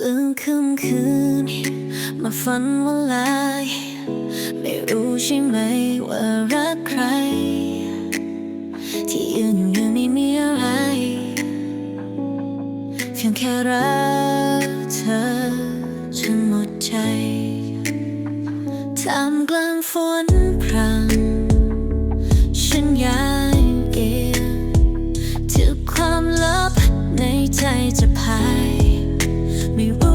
ลืมคืนคืน มาฝันว่าลายไม่รู้ใช่ไหมว่ารักใคร ที่ยืนอยู่ไม่มีอะไรเพียงแค่รักเธอจนหมดใจท่ามกลางฝนพรำฉันยังเก็บทุกความลับในใจจะพาย ไ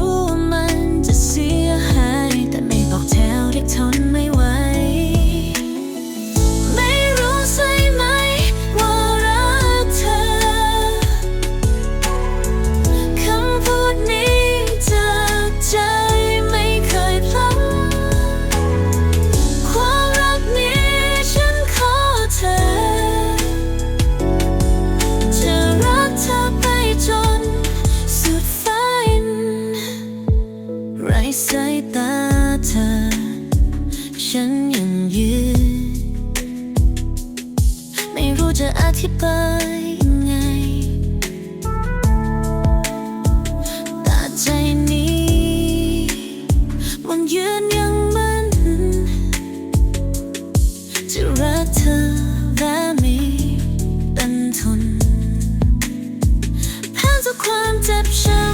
ฉันยังยืน ไม่รู้จะอธิบายยังไงแต่ใจนี้มันยืนยังมันจะรักเธอและไม่เป็นทนแพ้ทุกความเจ็บช้ำ